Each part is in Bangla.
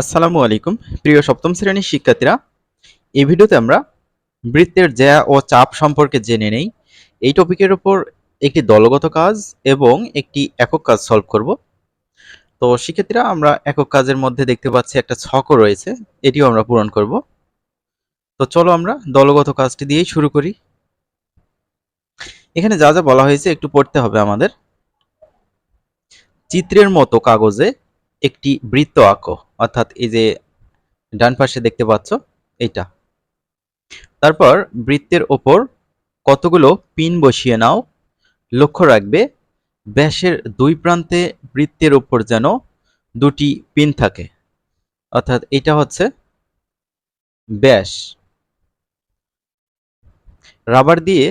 আসসালামু আলাইকুম। প্রিয় সপ্তম শ্রেণির শিক্ষার্থীরা, এই ভিডিওতে আমরা বৃত্তের জ্যা ও চাপ সম্পর্কে জেনে নেই। এই টপিকের উপর একটি দলগত কাজ এবং একটি একক কাজ সলভ করব। তো শিক্ষার্থীরা, আমরা একক কাজের মধ্যে দেখতে পাচ্ছি একটা ছকও রয়েছে, এটিও আমরা পূরণ করব। তো চলো আমরা দলগত কাজটি দিয়েই শুরু করি। এখানে যা যা বলা হয়েছে একটু পড়তে হবে আমাদের। চিত্রের মতো কাগজে একটি বৃত্ত আঁকো, অর্থাৎ এই যে ডান পাশে দেখতে পাচ্ছ, এইটা। তারপর বৃত্তের ওপর কতগুলো পিন বসিয়ে নাও। লক্ষ্য রাখবে, ব্যাসের দুই প্রান্তে বৃত্তের ওপর যেন দুটি পিন থাকে। অর্থাৎ এটা হচ্ছে ব্যাস। রাবার দিয়ে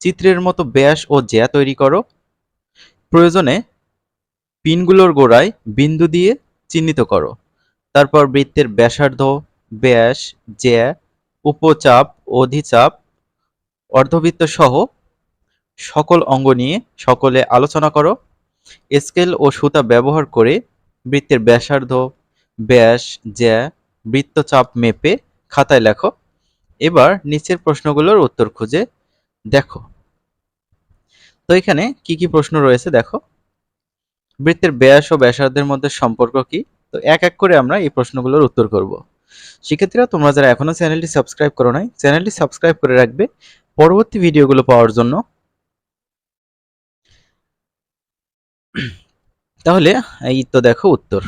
চিত্রের মতো ব্যাস ও জ্যা তৈরি করো। প্রয়োজনে পিনগুলোর গোড়ায় বিন্দু দিয়ে চিহ্নিত করো। তারপর বৃত্তের ব্যাসার্ধ, ব্যাস, জ্যা, উপচাপ, অধিচাপ, অর্ধবৃত্ত সহ সকল অঙ্গ নিয়ে সকলে আলোচনা করো। স্কেল ও সুতা ব্যবহার করে বৃত্তের ব্যাসার্ধ, ব্যাস, জ্যা, বৃত্তচাপ মেপে খাতায় লেখো। এবার নিচের প্রশ্নগুলোর উত্তর খুঁজে দেখো। তো এখানে কি কি প্রশ্ন রয়েছে দেখো। বৃত্তের ব্যাস ও ব্যাসার্ধের মধ্যে সম্পর্ক কি? তো এক এক করে আমরা এই প্রশ্নগুলোর উত্তর করব। শিক্ষার্থীরা তোমরা যারা এখনও চ্যানেলটি সাবস্ক্রাইব করো নাই, চ্যানেলটি সাবস্ক্রাইব করে রাখবে। পরবর্তী ভিডিওগুলো পাওয়ার জন্য। তাহলে এই তো দেখো উত্তর।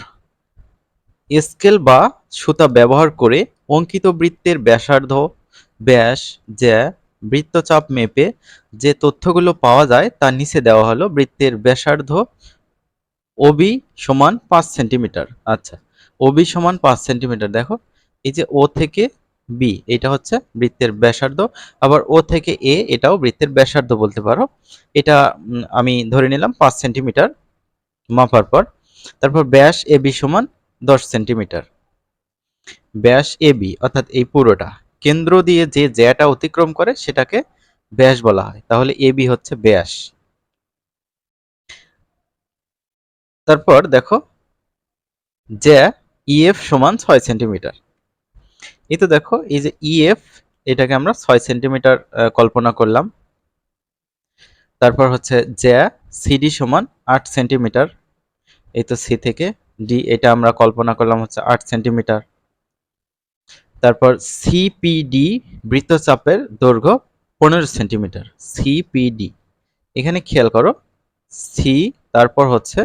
স্কেল বা সুতা ব্যবহার করে অঙ্কিত বৃত্তের ব্যাসার্ধ, ব্যাস, জ্যা, বৃত্তচাপ মেপে যে তথ্যগুলো পাওয়া যায় তার নিচে দেওয়া হলো বৃত্তের ব্যাসার্ধ ওবি সমান পাঁচ সেন্টিমিটার। আচ্ছা ওবি সমান পাঁচ সেন্টিমিটার। দেখো, এই যে ও থেকে বি এটা হচ্ছে বৃত্তের ব্যাসার্ধ। আবার ও থেকে এ এটাও বৃত্তের ব্যাসার্ধ বলতে পারো। এটা আমি ধরে নিলাম পাঁচ সেন্টিমিটার মাপার পর। তারপর ব্যাস এ বি সমান দশ সেন্টিমিটার। ব্যাস এ বি অর্থাৎ এই পুরোটা। কেন্দ্র দিয়ে যে জ্যাটা অতিক্রম করে, সেটাকে ব্যাস বলা হয়। তাহলে এ বি হচ্ছে ব্যাস। তারপর দেখো, যে ইএফ সমান ছয় সেন্টিমিটার। এই তো দেখো, এই যে ইএফ এটাকে আমরা ছয় সেন্টিমিটার কল্পনা করলাম। তারপর হচ্ছে যে সিডি সমান আট সেন্টিমিটার। এই তো সি থেকে ডি এটা আমরা কল্পনা করলাম হচ্ছে আট সেন্টিমিটার। তারপর সিপিডি বৃত্তচাপের দৈর্ঘ্য পনেরো সেন্টিমিটার। সিপিডি এখানে খেয়াল করো সি তারপর হচ্ছে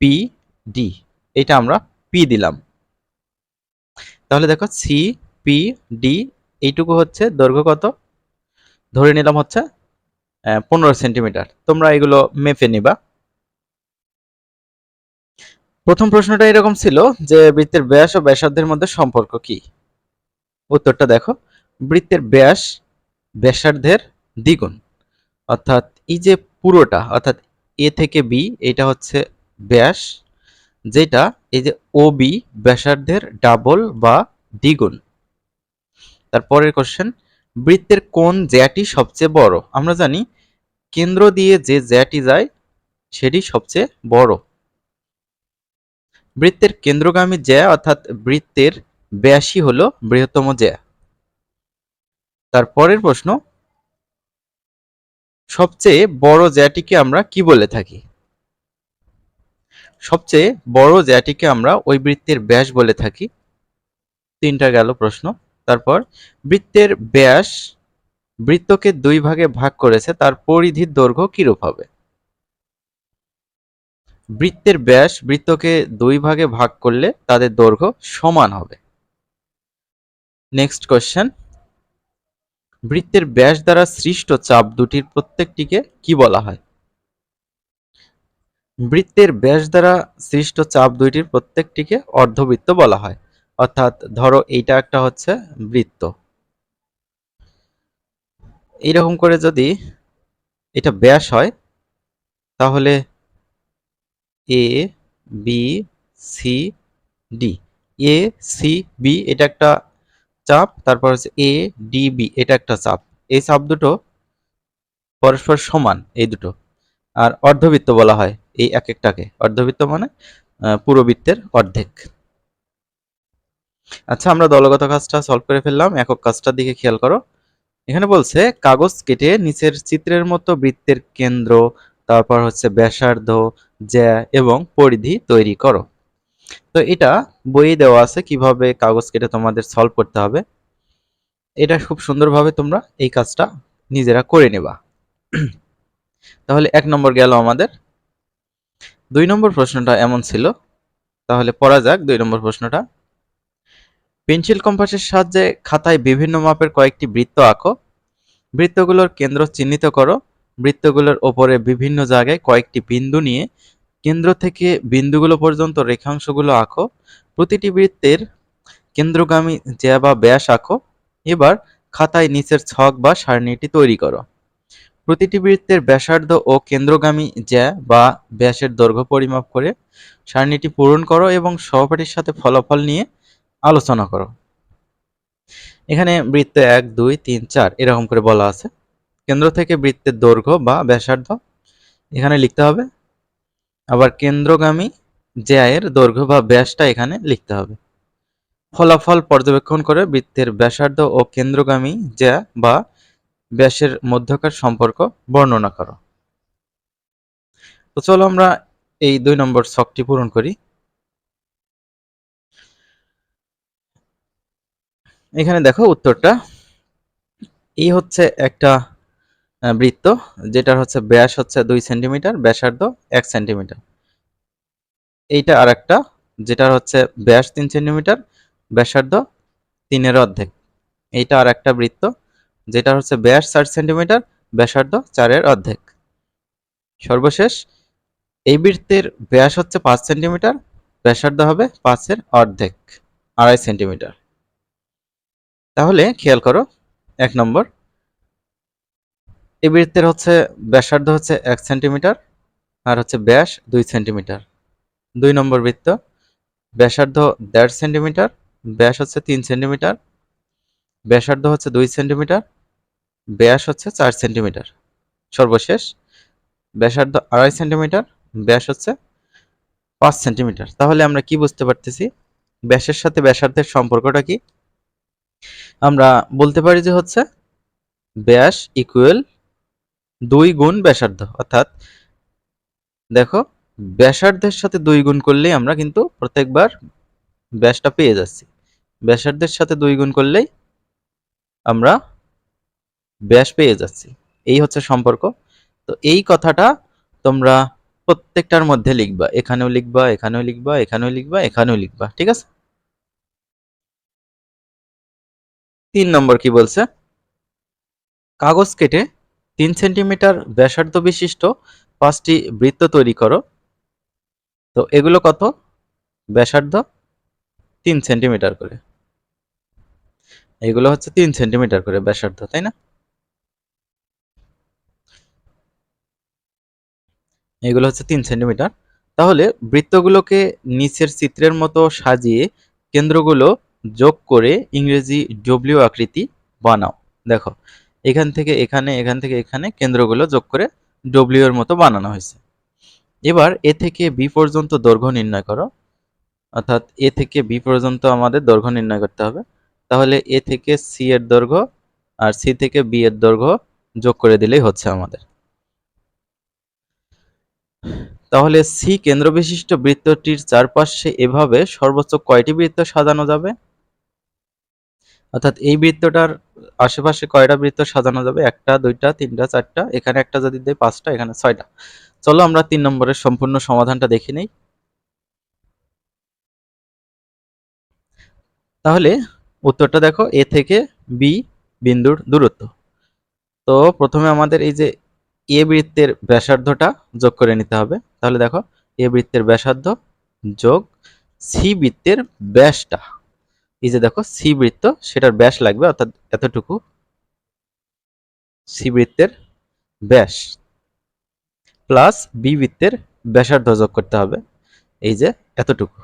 পি, ডি, এটা আমরা পি দিলাম। তাহলে দেখো সি পি ডি এইটুকু হচ্ছে দৈর্ঘ্য কত? ধরে নিলাম হচ্ছে পনেরো সেন্টিমিটার। তোমরা এগুলো মেপে নিবা। প্রথম প্রশ্নটা এরকম ছিল যে বৃত্তের ব্যাস ও ব্যাসার্ধের মধ্যে সম্পর্ক কি? উত্তরটা দেখো, বৃত্তের ব্যাস, ব্যাসার্ধের দ্বিগুণ। অর্থাৎ এই যে পুরোটা, অর্থাৎ এ থেকে বি এটা হচ্ছে ব্যাস, যেটা এই যে ও বি ব্যাসার্ধের ডাবল বা দ্বিগুণ। তারপরের কোশ্চেন বৃত্তের কোন জ্যাটি সবচেয়ে বড়? আমরা জানি কেন্দ্র দিয়ে যে জ্যাটি যায়, সেটি সবচেয়ে বড়। বৃত্তের কেন্দ্রগামী জ্যা অর্থাৎ বৃত্তের ব্যাসই হলো বৃহত্তম জ্যা। তারপরের প্রশ্ন সবচেয়ে বড় জ্যাটিকে আমরা কি বলে থাকি? সবচেয়ে বড় জ্যাটিকে আমরা ওই বৃত্তের ব্যাস বলে থাকি। তিনটা গেল প্রশ্ন। তারপর, বৃত্তের ব্যাস বৃত্তকে দুই ভাগে ভাগ করেছে, তার পরিধির দৈর্ঘ্য কিরূপ হবে? বৃত্তের ব্যাস বৃত্তকে দুই ভাগে ভাগ করলে তাদের দৈর্ঘ্য সমান হবে। নেক্সট কোয়েশ্চেন বৃত্তের ব্যাস দ্বারা সৃষ্ট চাপ দুটির প্রত্যেকটিকে কি বলা হয়? বৃত্তের ব্যাস দ্বারা সৃষ্ট চাপ দুইটির প্রত্যেকটিকে অর্ধবৃত্ত বলা হয়। অর্থাৎ ধরো এইটা একটা হচ্ছে বৃত্ত। এইরকম করে যদি এটা ব্যাস হয়, তাহলে A, B, C, D. A, C, B, এটা একটা চাপ তারপর হচ্ছে এ ডি বি এটা একটা চাপ। এই চাপ দুটো পরস্পর সমান এই দুটো। আর অর্ধবৃত্ত বলা হয় এই এক একটাকে। অর্ধবৃত্ত মানে আহ, পুরো বৃত্তের অর্ধেক। আচ্ছা আমরা দলগত কাজটা সলভ করে ফেললাম। একক কাজটার দিকে খেয়াল করো। এখানে বলছে কাগজ কেটে নিচের চিত্রের মতো বৃত্তের কেন্দ্র তারপর হচ্ছে ব্যাসার্ধ জ্যা এবং পরিধি তৈরি করো। তো এটা বইয়ে দেওয়া আছে কীভাবে কাগজ কেটে তোমাদের সলভ করতে হবে। এটা খুব সুন্দরভাবে তোমরা এই কাজটা নিজেরা করে নেবা। তাহলে এক নম্বর গেল আমাদের। দুই নম্বর প্রশ্নটা এমন ছিল। তাহলে পড়া যাক দুই নম্বর প্রশ্নটা। পেন্সিল কম্পাসের সাহায্যে খাতায় বিভিন্ন মাপের কয়েকটি বৃত্ত আঁকো। বৃত্তগুলোর কেন্দ্র চিহ্নিত করো। বৃত্তগুলোর ওপরে বিভিন্ন জায়গায় কয়েকটি বিন্দু নিয়ে কেন্দ্র থেকে বিন্দুগুলো পর্যন্ত রেখাংশগুলো আঁকো। প্রতিটি বৃত্তের কেন্দ্রগামী জ্যা বা ব্যাস আঁকো। এবার খাতায় নিচের ছক বা সারণীটি তৈরি করো। প্রতিটি বৃত্তের ব্যাসার্ধ ও কেন্দ্রগামী জ্যা বা ব্যাসের দৈর্ঘ্য পরিমাপ করে সারণীটি পূরণ করো এবং সহপাঠীর সাথে ফলাফল নিয়ে আলোচনা করো। এখানে বৃত্ত এক, দুই, তিন, চার এরকম করে বলা আছে। কেন্দ্র থেকে বৃত্তের দৈর্ঘ্য বা ব্যাসার্ধ এখানে লিখতে হবে আবার কেন্দ্রগামী জ্যায়ের দৈর্ঘ্য বা ব্যাসটা এখানে লিখতে হবে। ফলাফল পর্যবেক্ষণ করে বৃত্তের ব্যাসার্ধ ও কেন্দ্রগামী জ্যা বা ব্যাসের মধ্যকার সম্পর্ক বর্ণনা করো। তো চলো আমরা এই দুই নম্বর ছকটি পূরণ করি। এখানে দেখো উত্তরটা। এই হচ্ছে একটা বৃত্ত, যেটার হচ্ছে ব্যাস হচ্ছে দুই সেন্টিমিটার, ব্যাসার্ধ এক সেন্টিমিটার। এইটা আর একটা যেটার হচ্ছে ব্যাস তিন সেন্টিমিটার, ব্যাসার্ধ তিনের অর্ধেক। এইটা আর একটা বৃত্ত যেটা হচ্ছে ব্যাস চার সেন্টিমিটার, ব্যাসার্ধ চারের অর্ধেক। সর্বশেষ, এই বৃত্তের ব্যাস হচ্ছে পাঁচ সেন্টিমিটার, ব্যাসার্ধ হবে পাঁচের অর্ধেক, আড়াই সেন্টিমিটার। তাহলে খেয়াল করো, এক নম্বর এই বৃত্তের হচ্ছে ব্যাসার্ধ হচ্ছে এক সেন্টিমিটার আর হচ্ছে ব্যাস দুই সেন্টিমিটার। দুই নম্বর বৃত্ত, ব্যাসার্ধ দেড় সেন্টিমিটার, ব্যাস হচ্ছে তিন সেন্টিমিটার, ব্যাসার্ধ হচ্ছে দুই সেন্টিমিটার, ব্যাস হচ্ছে চার সেন্টিমিটার। সর্বশেষ, ব্যাসার্ধ আড়াই সেন্টিমিটার, ব্যাস হচ্ছে পাঁচ সেন্টিমিটার। তাহলে আমরা কি বুঝতে পারতেছি? ব্যাসের সাথে ব্যাসার্ধের সম্পর্কটা কি? আমরা বলতে পারি যে হচ্ছে ব্যাস ইকুয়াল দুই গুণ ব্যাসার্ধ, অর্থাৎ দেখো, ব্যাসার্ধের সাথে দুই গুণ করলেই আমরা কিন্তু প্রত্যেকবার ব্যাসটা পেয়ে যাচ্ছি। ব্যাসার্ধের সাথে দুই গুণ করলেই আমরা ব্যাস পেয়ে যাচ্ছি। এই হচ্ছে সম্পর্ক। তো এই কথাটা তোমরা প্রত্যেকটার মধ্যে লিখবা। এখানেও লিখবা এখানেও লিখবা এখানেও লিখবা এখানেও লিখবা, ঠিক আছে? তিন নম্বর কি বলছে? কাগজ কেটে তিন সেন্টিমিটার ব্যাসার্ধ বিশিষ্ট পাঁচটি বৃত্ত তৈরি করো। তো এগুলো কত? ব্যাসার্ধ তিন সেন্টিমিটার করে। এগুলো হচ্ছে তিন সেন্টিমিটার করে ব্যাসার্ধ, তাই না? এগুলো হচ্ছে তিন সেন্টিমিটার। তাহলে বৃত্তগুলোকে নিচের চিত্রের মতো সাজিয়ে কেন্দ্রগুলো যোগ করে ইংরেজি ডব্লিউ আকৃতি বানাও। দেখো এখান থেকে এখানে, এখান থেকে এখানে কেন্দ্রগুলো যোগ করে ডব্লিউ এর মতো বানানো হয়েছে। এবার এ থেকে বি পর্যন্ত দৈর্ঘ্য নির্ণয় করো। অর্থাৎ এ থেকে বি পর্যন্ত আমাদের দৈর্ঘ্য নির্ণয় করতে হবে। তাহলে এ থেকে সি এর দৈর্ঘ্য আর সি থেকে বি এর দৈর্ঘ্য যোগ করে দিলেই হচ্ছে আমাদের। তাহলে সি কেন্দ্র বিশিষ্ট বৃত্তটির চারপাশে এভাবে সর্বোচ্চ কয়টি বৃত্ত সাজানো যাবে? অর্থাৎ এই বৃত্তটার আশেপাশে কয়টা বৃত্ত সাজানো যাবে? একটা, দুইটা, তিনটা, চারটা? এখানে একটা যদি দেয় পাঁচটা, এখানে ছয়টা। চলো আমরা তিন নম্বরের সম্পূর্ণ সমাধানটা দেখে নেই। তাহলে উত্তরটা দেখো, এ থেকে বি বিন্দুর দূরত্ব। তো প্রথমে আমাদের এই যে এ বৃত্তের ব্যাসার্ধটা যোগ করে নিতে হবে। তাহলে দেখো, এ বৃত্তের ব্যাসার্ধ যোগ সি বৃত্তের ব্যাসটা। এই যে দেখো, সি বৃত্ত, সেটার ব্যাস লাগবে, অর্থাৎ এতটুকু সি বৃত্তের ব্যাস। প্লাস বি বৃত্তের ব্যাসার্ধ যোগ করতে হবে, এই যে এতটুকু।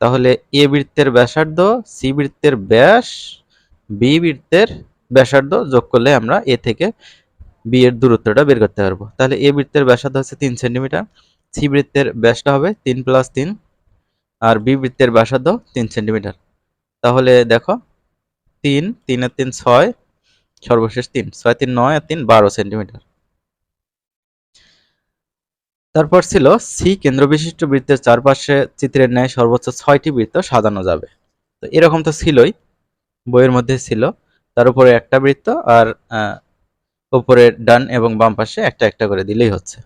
তাহলে এ বৃত্তের ব্যাসার্ধ, সি বৃত্তের ব্যাস, বি বৃত্তের ব্যাসার্ধ যোগ করলে আমরা এ থেকে বি এর দূরত্বটা বের করতে পারব। তাহলে এ বৃত্তের ব্যাসার্ধ হচ্ছে তিন সেন্টিমিটার, সি বৃত্তের ব্যাসটা হবে তিন প্লাস তিন, আর বি বৃত্তের ব্যাসার্ধ তিন সেন্টিমিটার। তাহলে দেখো, তিন তিন আর তিন ছয়, সর্বশেষ তিন। ছয়, তিন, নয় আর তিন, বারো সেন্টিমিটার। তারপর ছিল সি কেন্দ্রবিশিষ্ট বৃত্তের চারপাশে চিত্রের ন্যায় সর্বোচ্চ ছয়টি বৃত্ত সাজানো যাবে। তো এরকম তো ছিলই, বইয়ের মধ্যে ছিল। তার উপরে একটা বৃত্ত আর উপরে ডান এবং বাম পাশে একটা একটা করে দিলেই হচ্ছে।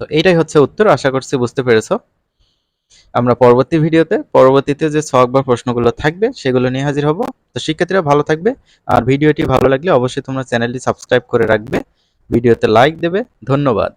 তো এইটাই হচ্ছে উত্তর, আশা করছি বুঝতে পেরেছ। আমরা পরবর্তী ভিডিওতে, পরবর্তীতে যে ছক বা প্রশ্নগুলো থাকবে, সেগুলো নিয়ে হাজির হব। তো শিক্ষার্থীরা ভালো থাকবে, আর ভিডিওটি ভালো লাগলে অবশ্যই তোমরা চ্যানেলটি সাবস্ক্রাইব করে রাখবে। ভিডিওতে লাইক দেবে, ধন্যবাদ।